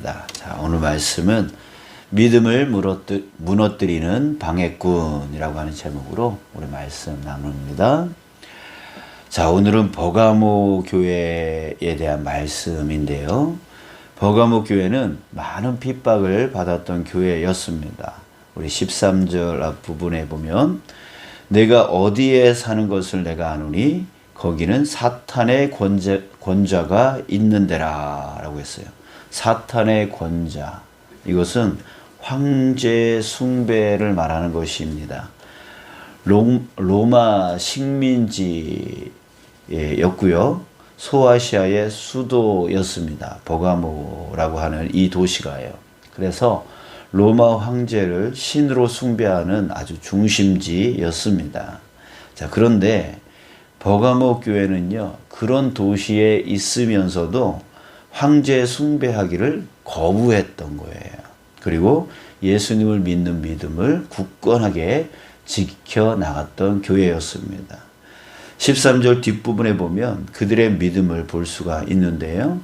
있습니다. 자, 오늘 말씀은 믿음을 무너뜨, 무너뜨리 는 방해꾼이라고 하는 제목으로 우리 말씀 나눕니다. 자, 오늘은 버가모 교회에 대한 말씀인데요. 버가모 교회는 많은 핍박을 받았던 교회였습니다. 우리 13절 앞부분에 보면 내가 어디에 사는 것을 내가 아노니 거기는 사탄의 권자, 권자가 있는 데라 라고 했어요. 사탄의 권자. 이것은 황제 숭배를 말하는 것입니다. 로, 로마 식민지였고요. 소아시아의 수도였습니다. 버가모라고 하는 이 도시가요. 그래서 로마 황제를 신으로 숭배하는 아주 중심지였습니다. 자, 그런데 버가모 교회는요, 그런 도시에 있으면서도 황제 숭배하기를 거부했던 거예요. 그리고 예수님을 믿는 믿음을 굳건하게 지켜 나갔던 교회였습니다. 13절 뒷부분에 보면 그들의 믿음을 볼 수가 있는데요.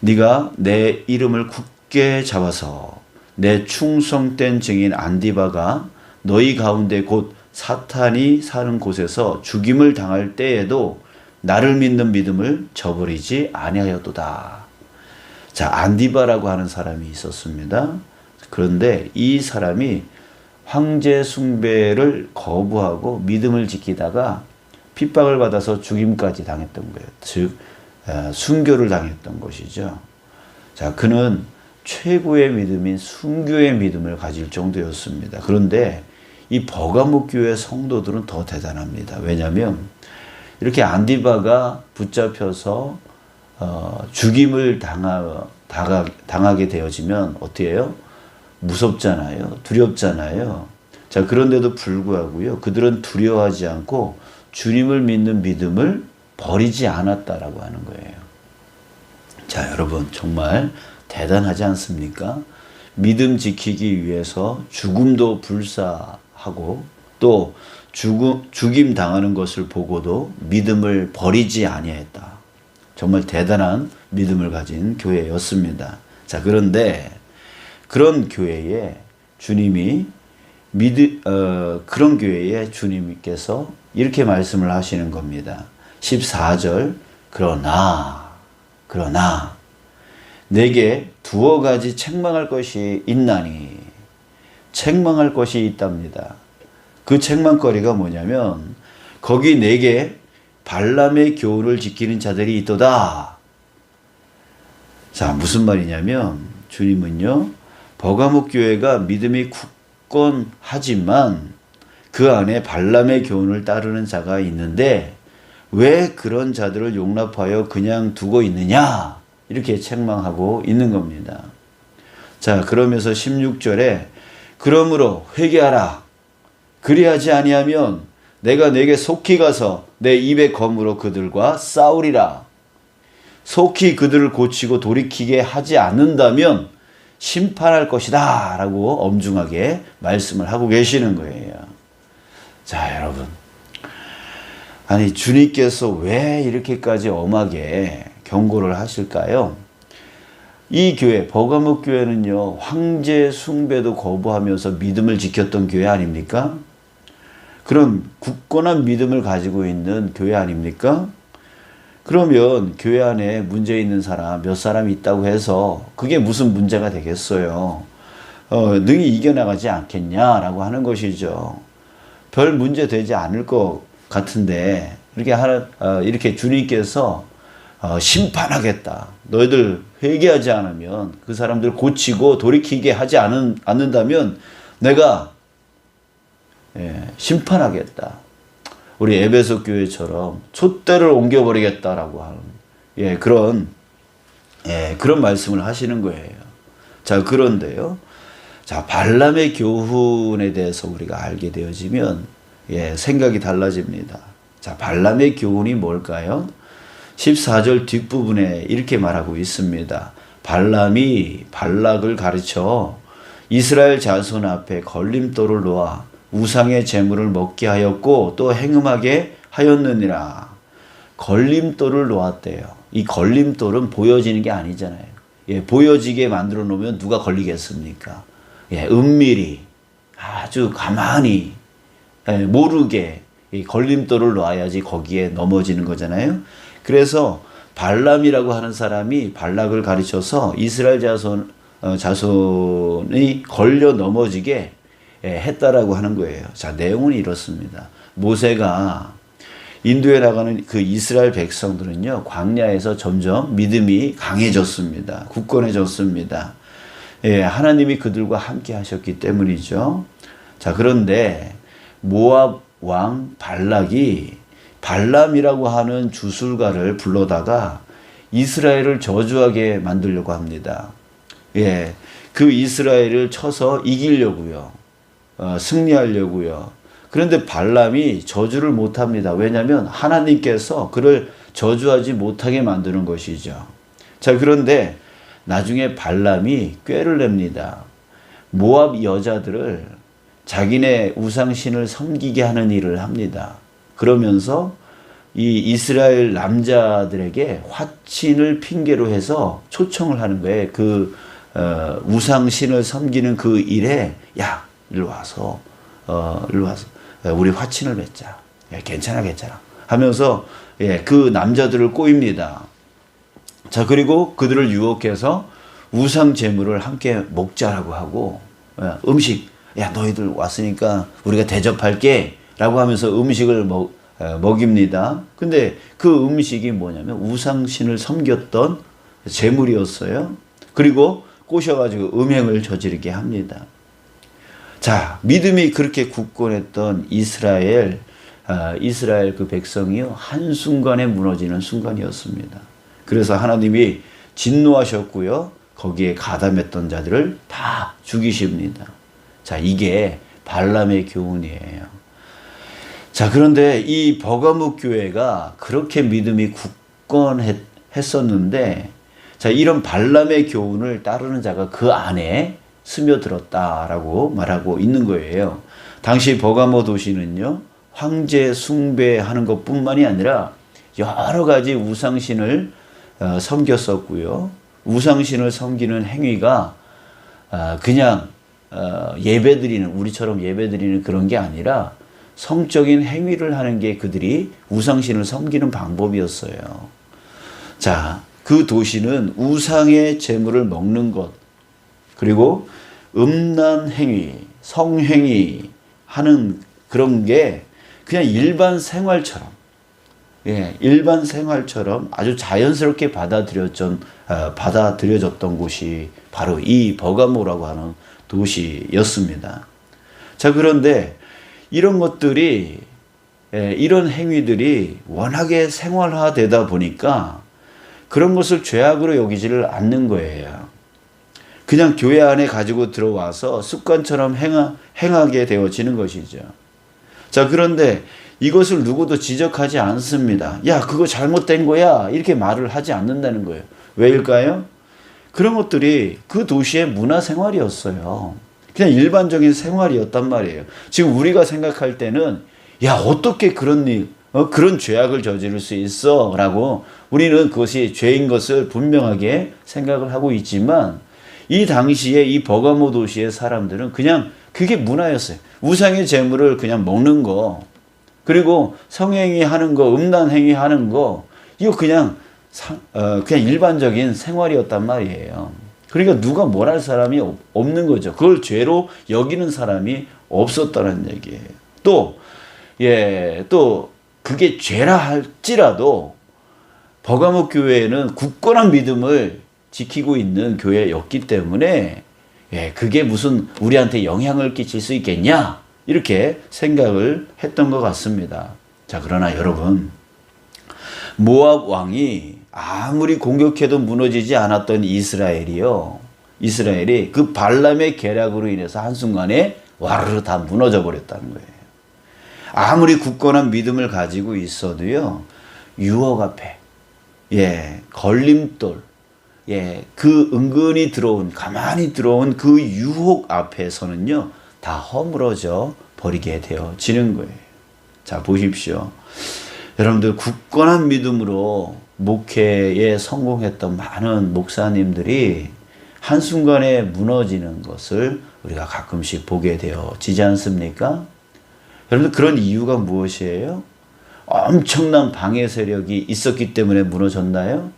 네가 내 이름을 굳게 잡아서 내 충성된 증인 안디바가 너희 가운데 곧 사탄이 사는 곳에서 죽임을 당할 때에도 나를 믿는 믿음을 저버리지 아니하였도다. 자, 안디바라고 하는 사람이 있었습니다. 그런데 이 사람이 황제 숭배를 거부하고 믿음을 지키다가 핍박을 받아서 죽임까지 당했던 거예요. 즉, 순교를 당했던 것이죠. 자, 그는 최고의 믿음인 순교의 믿음을 가질 정도였습니다. 그런데 이 버가목 교회 성도들은 더 대단합니다. 왜냐하면 이렇게 안디바가 붙잡혀서 어, 죽임을 당하, 당하, 당하게 되어지면 해요? 무섭잖아요. 두렵잖아요. 자, 그런데도 불구하고요. 그들은 두려워하지 않고 주님을 믿는 믿음을 버리지 않았다라고 하는 거예요. 자, 여러분, 정말 대단하지 않습니까? 믿음 지키기 위해서 죽음도 불사하고 또 죽임 당하는 것을 보고도 믿음을 버리지 아니했다. 정말 대단한 믿음을 가진 교회였습니다. 자, 그런데 그런 교회에 주님이 믿 어, 그런 교회에 주님께서 이렇게 말씀을 하시는 겁니다. 14절 그러나 그러나 내게 두어 가지 책망할 것이 있나니 책망할 것이 있답니다. 그 책망거리가 뭐냐면 거기 내게 발람의 교훈을 지키는 자들이 있도다. 자, 무슨 말이냐면 주님은요. 버가목 교회가 믿음이 굳건하지만 그 안에 발람의 교훈을 따르는 자가 있는데 왜 그런 자들을 용납하여 그냥 두고 있느냐? 이렇게 책망하고 있는 겁니다. 자, 그러면서 16절에 그러므로 회개하라. 그리하지 아니하면 내가 내게 속히 가서 내 입의 검으로 그들과 싸우리라. 속히 그들을 고치고 돌이키게 하지 않는다면 심판할 것이다. 라고 엄중하게 말씀을 하고 계시는 거예요. 자, 여러분. 아니, 주님께서 왜 이렇게까지 엄하게 경고를 하실까요? 이 교회, 버가목 교회는요, 황제 숭배도 거부하면서 믿음을 지켰던 교회 아닙니까? 그런 굳건한 믿음을 가지고 있는 교회 아닙니까? 그러면 교회 안에 문제 있는 사람 몇 사람 있다고 해서 그게 무슨 문제가 되겠어요? 어, 능히 이겨나가지 않겠냐라고 하는 것이죠. 별 문제 되지 않을 것 같은데 이렇게 하나 어, 이렇게 주님께서 어, 심판하겠다. 너희들 회개하지 않으면 그 사람들 고치고 돌이키게 하지 않은, 않는다면 내가 예, 심판하겠다. 우리 에베소 교회처럼 촛대를 옮겨버리겠다라고 하는 예, 그런 예, 그런 말씀을 하시는 거예요. 자 그런데요. 자 발람의 교훈에 대해서 우리가 알게 되어지면 예, 생각이 달라집니다. 자 발람의 교훈이 뭘까요? 14절 뒷부분에 이렇게 말하고 있습니다. 발람이 발락을 가르쳐 이스라엘 자손 앞에 걸림돌을 놓아 우상의 재물을 먹게 하였고 또 행음하게 하였느니라. 걸림돌을 놓았대요. 이 걸림돌은 보여지는 게 아니잖아요. 예, 보여지게 만들어 놓으면 누가 걸리겠습니까? 예, 은밀히 아주 가만히 예, 모르게 이 걸림돌을 놔야지 거기에 넘어지는 거잖아요. 그래서 발람이라고 하는 사람이 발락을 가르쳐서 이스라엘 자손 어, 자손이 걸려 넘어지게 예, 했다라고 하는 거예요. 자 내용은 이렇습니다. 모세가 인도에 나가는 그 이스라엘 백성들은요 광야에서 점점 믿음이 강해졌습니다. 굳건해졌습니다. 예, 하나님이 그들과 함께 하셨기 때문이죠. 자 그런데 모압 왕 발락이 발람이라고 하는 주술가를 불러다가 이스라엘을 저주하게 만들려고 합니다. 예, 그 이스라엘을 쳐서 이기려고요. 어, 승리하려고요. 그런데 발람이 저주를 못합니다. 왜냐하면 하나님께서 그를 저주하지 못하게 만드는 것이죠. 자, 그런데 나중에 발람이 꾀를 냅니다. 모압 여자들을 자기네 우상신을 섬기게 하는 일을 합니다. 그러면서 이 이스라엘 남자들에게 화친을 핑계로 해서 초청을 하는 거예요. 그 어, 우상신을 섬기는 그 일에 야 일로 와서 어, 일로 와서 우리 화친을 맺자. 예, 괜찮아 괜찮아 하면서 예, 그 남자들을 꼬입니다. 자 그리고 그들을 유혹해서 우상 제물을 함께 먹자라고 하고 예, 음식 야 너희들 왔으니까 우리가 대접할게 라고 하면서 음식을 먹, 어, 먹입니다. 근데 그 음식이 뭐냐면 우상신을 섬겼던 제물이었어요. 그리고 꼬셔가지고 음행을 저지르게 합니다. 자, 믿음이 그렇게 굳건했던 이스라엘, 아, 이스라엘 그 백성이요, 한순간에 무너지는 순간이었습니다. 그래서 하나님이 진노하셨고요, 거기에 가담했던 자들을 다 죽이십니다. 자, 이게 발람의 교훈이에요. 자, 그런데 이 버가묵 교회가 그렇게 믿음이 굳건했었는데, 자, 이런 발람의 교훈을 따르는 자가 그 안에 스며들었다라고 말하고 있는 거예요. 당시 버가모 도시는요, 황제 숭배하는 것 뿐만이 아니라 여러 가지 우상신을 어, 섬겼었고요. 우상신을 섬기는 행위가 어, 그냥 어, 예배드리는, 우리처럼 예배드리는 그런 게 아니라 성적인 행위를 하는 게 그들이 우상신을 섬기는 방법이었어요. 자, 그 도시는 우상의 재물을 먹는 것, 그리고 음란 행위, 성행위 하는 그런 게 그냥 일반 생활처럼, 예, 일반 생활처럼 아주 자연스럽게 받아들여졌, 어, 받아들여졌던 곳이 바로 이 버가모라고 하는 도시였습니다. 자, 그런데 이런 것들이, 예, 이런 행위들이 워낙에 생활화되다 보니까 그런 것을 죄악으로 여기지를 않는 거예요. 그냥 교회 안에 가지고 들어와서 습관처럼 행하, 행하게 되어지는 것이죠. 자, 그런데 이것을 누구도 지적하지 않습니다. 야, 그거 잘못된 거야. 이렇게 말을 하지 않는다는 거예요. 왜일까요? 그런 것들이 그 도시의 문화 생활이었어요. 그냥 일반적인 생활이었단 말이에요. 지금 우리가 생각할 때는 야, 어떻게 그런 일, 어, 그런 죄악을 저지를 수 있어? 라고 우리는 그것이 죄인 것을 분명하게 생각을 하고 있지만 이 당시에 이 버가모 도시의 사람들은 그냥 그게 문화였어요. 우상의 재물을 그냥 먹는 거, 그리고 성행위 하는 거, 음란 행위 하는 거, 이거 그냥, 사, 어, 그냥 일반적인 생활이었단 말이에요. 그러니까 누가 뭘 할 사람이 없는 거죠. 그걸 죄로 여기는 사람이 없었다는 얘기예요. 또, 예, 또, 그게 죄라 할지라도, 버가목 교회에는 굳건한 믿음을 지키고 있는 교회였기 때문에 예, 그게 무슨 우리한테 영향을 끼칠 수 있겠냐? 이렇게 생각을 했던 것 같습니다. 자, 그러나 여러분, 모압 왕이 아무리 공격해도 무너지지 않았던 이스라엘이요. 이스라엘이 그 발람의 계략으로 인해서 한순간에 와르르 다 무너져 버렸다는 거예요. 아무리 굳건한 믿음을 가지고 있어도요, 유혹 앞에, 예, 걸림돌, 예, 그 은근히 들어온, 가만히 들어온 그 유혹 앞에서는요, 다 허물어져 버리게 되어지는 거예요. 자, 보십시오. 여러분들, 굳건한 믿음으로 목회에 성공했던 많은 목사님들이 한순간에 무너지는 것을 우리가 가끔씩 보게 되어지지 않습니까? 여러분들 그런 이유가 무엇이에요? 엄청난 방해 세력이 있었기 때문에 무너졌나요?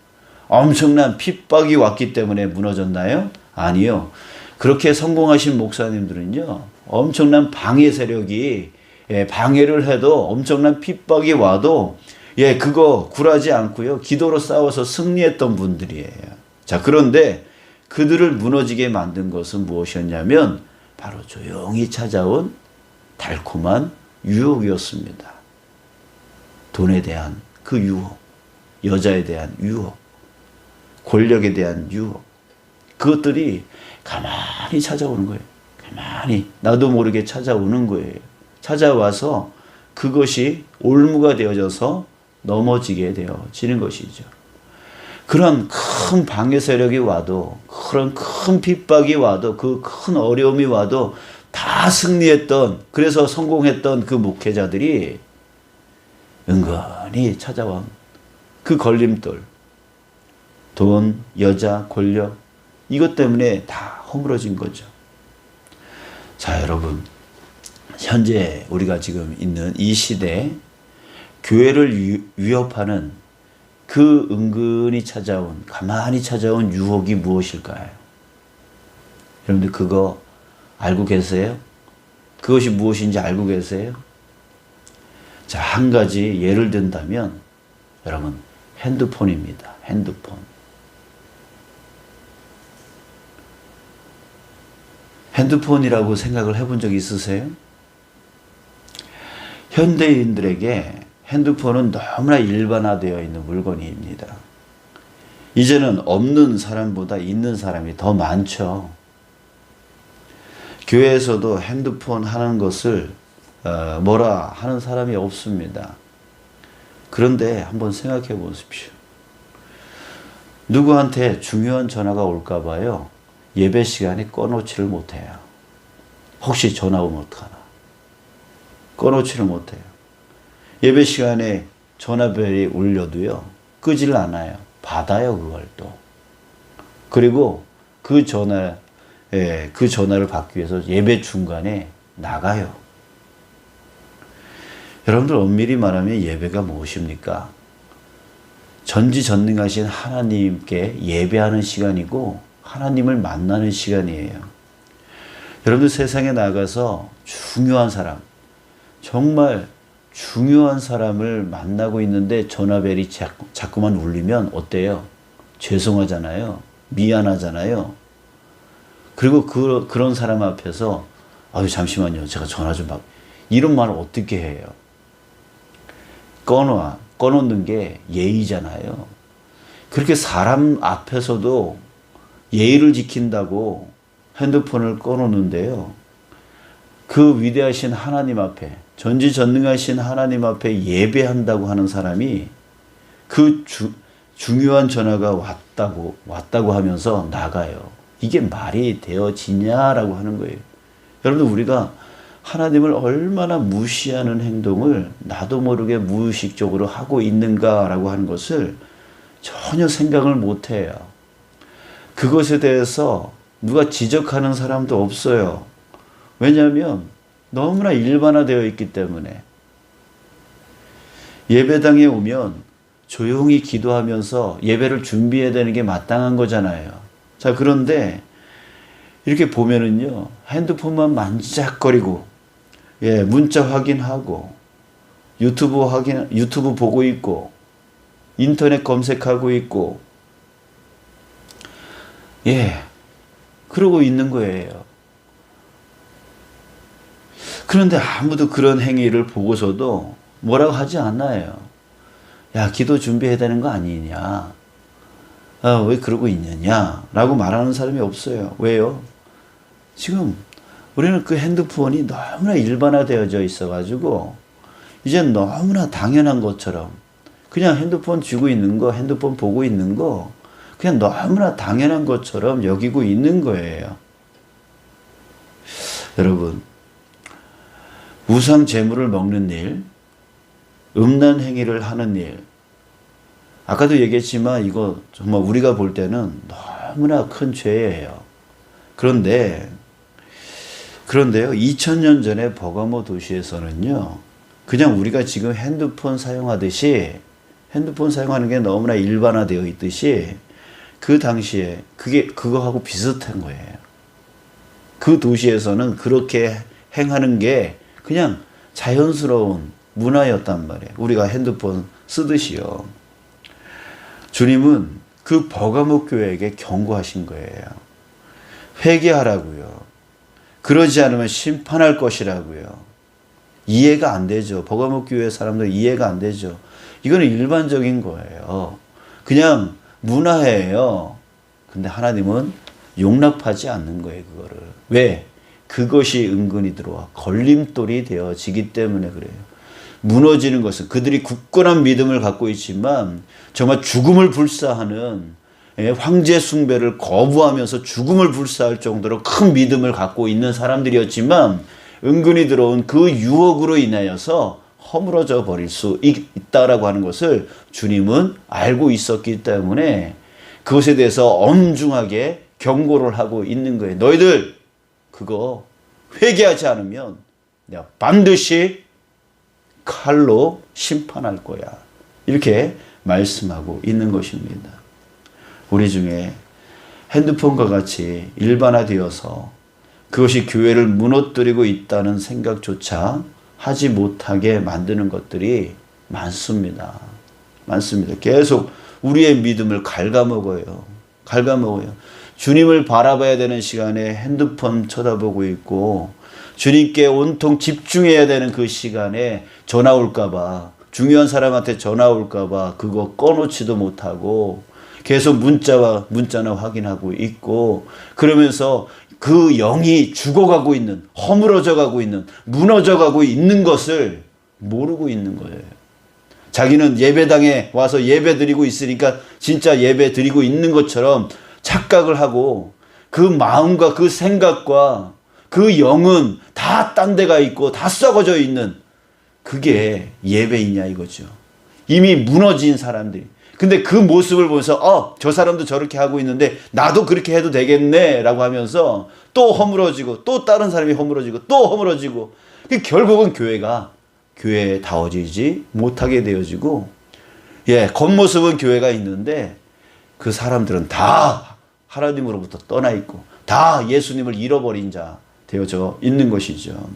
엄청난 핍박이 왔기 때문에 무너졌나요? 아니요. 그렇게 성공하신 목사님들은요, 엄청난 방해 세력이 예, 방해를 해도 엄청난 핍박이 와도 예, 그거 굴하지 않고요. 기도로 싸워서 승리했던 분들이에요. 자, 그런데 그들을 무너지게 만든 것은 무엇이었냐면 바로 조용히 찾아온 달콤한 유혹이었습니다. 돈에 대한 그 유혹, 여자에 대한 유혹, 권력에 대한 유혹. 그것들이 가만히 찾아오는 거예요. 가만히 나도 모르게 찾아오는 거예요. 찾아와서 그것이 올무가 되어져서 넘어지게 되어지는 것이죠. 그런 큰 방해 세력이 와도 그런 큰 핍박이 와도 그 큰 어려움이 와도 다 승리했던 그래서 성공했던 그 목회자들이 은근히 찾아온 그 걸림돌 돈, 여자, 권력 이것 때문에 다 허물어진 거죠. 자, 여러분. 현재 우리가 지금 있는 이 시대 교회를 위협하는 그 은근히 찾아온 가만히 찾아온 유혹이 무엇일까요? 여러분들 그거 알고 계세요? 그것이 무엇인지 알고 계세요? 자, 한 가지 예를 든다면 여러분 핸드폰입니다. 핸드폰. 핸드폰이라고 생각을 해본 적 있으세요? 현대인들에게 핸드폰은 너무나 일반화되어 있는 물건입니다. 이제는 없는 사람보다 있는 사람이 더 많죠. 교회에서도 핸드폰 하는 것을 어, 뭐라 하는 사람이 없습니다. 그런데 한번 생각해 보십시오. 누구한테 중요한 전화가 올까 봐요. 예배 시간에 꺼놓지를 못해요. 혹시 전화 오면 어떡하나. 꺼놓지를 못해요. 예배 시간에 전화벨이 울려도요, 끄질 않아요. 받아요, 그걸 또. 그리고 그 전화, 예, 그 전화를 받기 위해서 예배 중간에 나가요. 여러분들 엄밀히 말하면 예배가 무엇입니까? 전지전능하신 하나님께 예배하는 시간이고 하나님을 만나는 시간이에요. 여러분들 세상에 나가서 중요한 사람, 정말 중요한 사람을 만나고 있는데 전화벨이 자꾸, 자꾸만 울리면 어때요? 죄송하잖아요. 미안하잖아요. 그리고 그, 그런 사람 앞에서 아유 잠시만요. 제가 전화 좀 받. 이런 말을 어떻게 해요? 꺼놔. 꺼놓는 게 예의잖아요. 그렇게 사람 앞에서도 예의를 지킨다고 핸드폰을 꺼놓는데요. 그 위대하신 하나님 앞에 전지전능하신 하나님 앞에 예배한다고 하는 사람이 그 주, 중요한 전화가 왔다고 왔다고 하면서 나가요. 이게 말이 되어지냐라고 하는 거예요. 여러분들 우리가 하나님을 얼마나 무시하는 행동을 나도 모르게 무의식적으로 하고 있는가라고 하는 것을 전혀 생각을 못 해요. 그것에 대해서 누가 지적하는 사람도 없어요. 왜냐하면 너무나 일반화되어 있기 때문에 예배당에 오면 조용히 기도하면서 예배를 준비해야 되는 게 마땅한 거잖아요. 자, 그런데 이렇게 보면은요, 핸드폰만 만지작거리고, 예, 문자 확인하고, 유튜브 확인, 유튜브 보고 있고, 인터넷 검색하고 있고, 예, 그러고 있는 거예요. 그런데 아무도 그런 행위를 보고서도 뭐라고 하지 않아요. 야, 기도 준비해야 되는 거 아니냐. 아, 왜 그러고 있느냐. 라고 말하는 사람이 없어요. 왜요? 지금 우리는 그 핸드폰이 너무나 일반화되어져 있어가지고, 이제 너무나 당연한 것처럼, 그냥 핸드폰 쥐고 있는 거, 핸드폰 보고 있는 거, 그냥 너무나 당연한 것처럼 여기고 있는 거예요. 여러분, 우상 재물을 먹는 일, 음란 행위를 하는 일, 아까도 얘기했지만 이거 정말 우리가 볼 때는 너무나 큰 죄예요. 그런데 그런데요, 2000년 전에 버가모 도시에서는요, 그냥 우리가 지금 핸드폰 사용하듯이 핸드폰 사용하는 게 너무나 일반화되어 있듯이 그 당시에 그게 그거하고 비슷한 거예요. 그 도시에서는 그렇게 행하는 게 그냥 자연스러운 문화였단 말이에요. 우리가 핸드폰 쓰듯이요. 주님은 그 버가목 교회에게 경고하신 거예요. 회개하라고요. 그러지 않으면 심판할 것이라고요. 이해가 안 되죠. 버가목 교회 사람들 이해가 안 되죠. 이거는 일반적인 거예요. 그냥 문화예요. 근데 하나님은 용납하지 않는 거예요, 그거를. 왜? 그것이 은근히 들어와 걸림돌이 되어지기 때문에 그래요. 무너지는 것은 그들이 굳건한 믿음을 갖고 있지만 정말 죽음을 불사하는 예, 황제 숭배를 거부하면서 죽음을 불사할 정도로 큰 믿음을 갖고 있는 사람들이었지만 은근히 들어온 그 유혹으로 인하여서 허물어져 버릴 수 있다라고 하는 것을 주님은 알고 있었기 때문에 그것에 대해서 엄중하게 경고를 하고 있는 거예요. 너희들 그거 회개하지 않으면 내가 반드시 칼로 심판할 거야. 이렇게 말씀하고 있는 것입니다. 우리 중에 핸드폰과 같이 일반화되어서 그것이 교회를 무너뜨리고 있다는 생각조차 하지 못하게 만드는 것들이 많습니다. 많습니다. 계속 우리의 믿음을 갉아먹어요. 갉아먹어요. 주님을 바라봐야 되는 시간에 핸드폰 쳐다보고 있고 주님께 온통 집중해야 되는 그 시간에 전화 올까봐 중요한 사람한테 전화 올까봐 그거 꺼놓지도 못하고 계속 문자와 문자나 확인하고 있고 그러면서 그 영이 죽어가고 있는 허물어져 가고 있는 무너져 가고 있는 것을 모르고 있는 거예요. 자기는 예배당에 와서 예배 드리고 있으니까 진짜 예배 드리고 있는 것처럼 착각을 하고 그 마음과 그 생각과 그 영은 다 딴 데가 있고 다 썩어져 있는 그게 예배이냐 이거죠. 이미 무너진 사람들이. 근데 그 모습을 보면서 어, 저 사람도 저렇게 하고 있는데 나도 그렇게 해도 되겠네 라고 하면서 또 허물어지고 또 다른 사람이 허물어지고 또 허물어지고 그 결국은 교회가 교회에 다워지지 못하게 되어지고 예, 겉모습은 교회가 있는데 그 사람들은 다 하나님으로부터 떠나 있고 다 예수님을 잃어버린 자 되어져 있는 것이죠.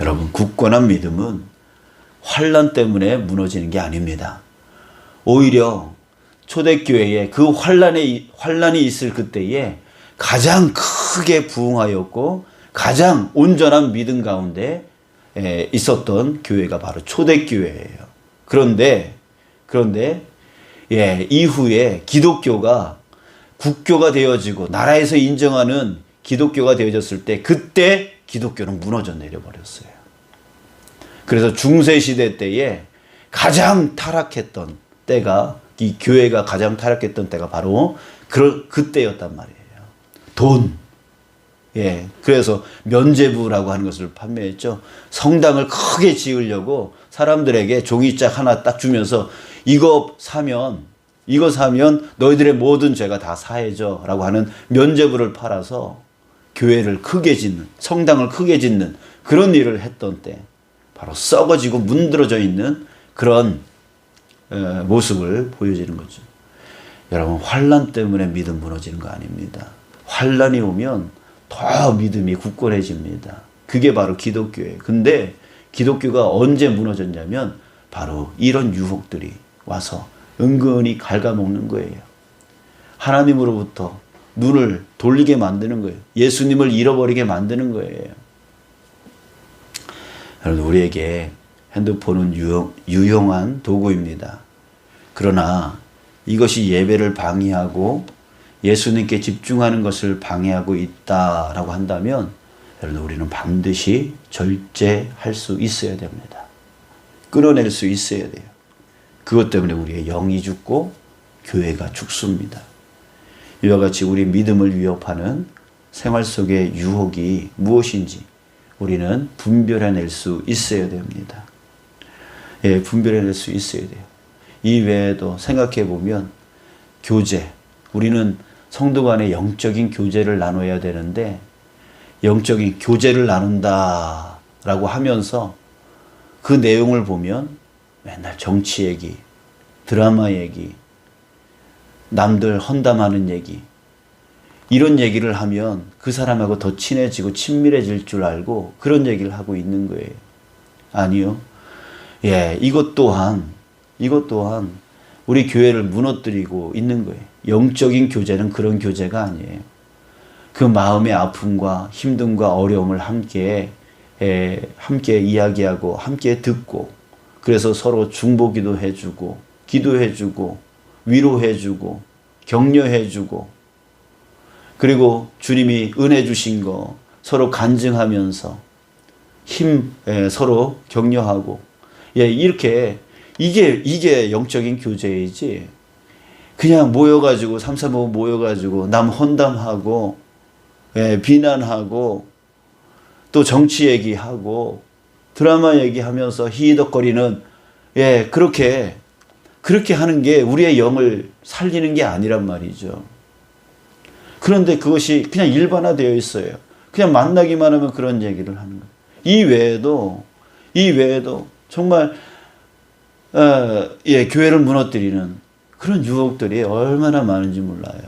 여러분 굳건한 믿음은 환란 때문에 무너지는 게 아닙니다. 오히려 초대교회에 그 환란에 환란이 있을 그때에 가장 크게 부흥하였고 가장 온전한 믿음 가운데 있었던 교회가 바로 초대교회예요. 그런데 그런데 예, 이후에 기독교가 국교가 되어지고 나라에서 인정하는 기독교가 되어졌을 때 그때 기독교는 무너져 내려 버렸어요. 그래서 중세 시대 때에 가장 타락했던 때가 이 교회가 가장 타락했던 때가 바로 그 그때였단 말이에요. 돈. 예. 그래서 면제부라고 하는 것을 판매했죠. 성당을 크게 지으려고 사람들에게 종이짝 하나 딱 주면서 이거 사면 이거 사면 너희들의 모든 죄가 다 사해져 라고 하는 면제부를 팔아서 교회를 크게 짓는 성당을 크게 짓는 그런 일을 했던 때 바로 썩어지고 문드러져 있는 그런 모습을 보여지는 거죠. 여러분 환란 때문에 믿음 무너지는 거 아닙니다. 환란이 오면 더 믿음이 굳건해집니다. 그게 바로 기독교예요. 근데 기독교가 언제 무너졌냐면 바로 이런 유혹들이 와서 은근히 갉아먹는 거예요. 하나님으로부터 눈을 돌리게 만드는 거예요. 예수님을 잃어버리게 만드는 거예요. 여러분, 우리에게 핸드폰은 유용, 유용 한 도구입니다. 그러나 이것이 예배를 방해하고 예수님께 집중하는 것을 방해하고 있다라고 한다면 여러분 우리는 반드시 절제할 수 있어야 됩니다. 끊어낼 수 있어야 돼요. 그것 때문에 우리의 영이 죽고 교회가 죽습니다. 이와 같이 우리 믿음을 위협하는 생활 속의 유혹이 무엇인지 우리는 분별해낼 수 있어야 됩니다. 예, 분별해낼 수 있어야 돼요. 이 외에도 생각해 보면 교제. 우리는 성도 간의 영적인 교제를 나눠야 되는데 영적인 교제를 나눈다라고 하면서 그 내용을 보면 맨날 정치 얘기, 드라마 얘기, 남들 헌담하는 얘기, 이런 얘기를 하면 그 사람하고 더 친해지고 친밀해질 줄 알고 그런 얘기를 하고 있는 거예요. 아니요. 예, 이것 또한, 이것 또한 우리 교회를 무너뜨리고 있는 거예요. 영적인 교제는 그런 교제가 아니에요. 그 마음의 아픔과 힘듦과 어려움을 함께, 에, 함께 이야기하고, 함께 듣고, 그래서 서로 중보기도 해주고, 기도해주고, 위로해주고, 격려해주고, 그리고 주님이 은혜 주신 거 서로 간증하면서 힘 에, 서로 격려하고 예 이렇게 이게 이게 영적인 교제이지 그냥 모여가지고 삼삼오오 모여가지고 남 헌담하고 예, 비난하고 또 정치 얘기하고 드라마 얘기하면서 히덕거리는 예 그렇게 그렇게 하는 게 우리의 영을 살리는 게 아니란 말이죠. 그런데 그것이 그냥 일반화되어 있어요. 그냥 만나기만 하면 그런 얘기를 하는 거예요. 이 외에도 이 외에도 정말 어, 예, 교회를 무너뜨리는 그런 유혹들이 얼마나 많은지 몰라요.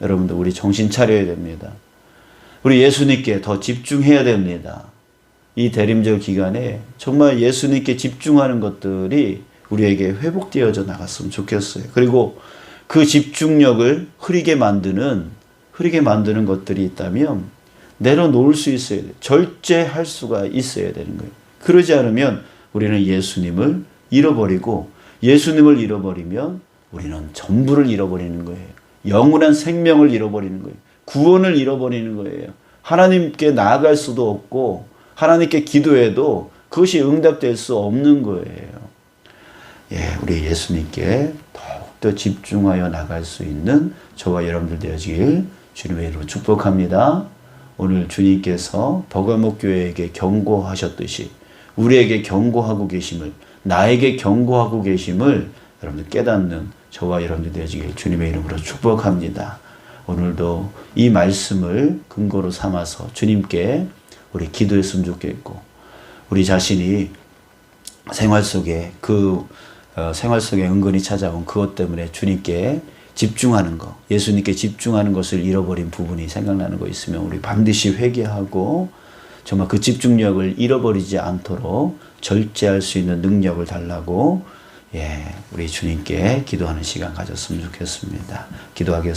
여러분들 우리 정신 차려야 됩니다. 우리 예수님께 더 집중해야 됩니다. 이 대림절 기간에 정말 예수님께 집중하는 것들이 우리에게 회복되어져 나갔으면 좋겠어요. 그리고 그 집중력을 흐리게 만드는 흐리게 만드는 것들이 있다면 내려놓을 수 있어야 돼요. 절제할 수가 있어야 되는 거예요. 그러지 않으면 우리는 예수님을 잃어버리고 예수님을 잃어버리면 우리는 전부를 잃어버리는 거예요. 영원한 생명을 잃어버리는 거예요. 구원을 잃어버리는 거예요. 하나님께 나아갈 수도 없고 하나님께 기도해도 그것이 응답될 수 없는 거예요. 예, 우리 예수님께 더욱더 집중하여 나갈 수 있는 저와 여러분들 되어지길 주님의 이름으로 축복합니다. 오늘 주님께서 버가목 교회에게 경고하셨듯이 우리에게 경고하고 계심을 나에게 경고하고 계심을 여러분들 깨닫는 저와 여러분들 되어지길 주님의 이름으로 축복합니다. 오늘도 이 말씀을 근거로 삼아서 주님께 우리 기도했으면 좋겠고 우리 자신이 생활 속에 그 어, 생활 속에 은근히 찾아온 그것 때문에 주님께 집중하는 것, 예수님께 집중하는 것을 잃어버린 부분이 생각나는 거 있으면 우리 반드시 회개하고 정말 그 집중력을 잃어버리지 않도록 절제할 수 있는 능력을 달라고 예, 우리 주님께 기도하는 시간 가졌으면 좋겠습니다. 기도하겠습니다.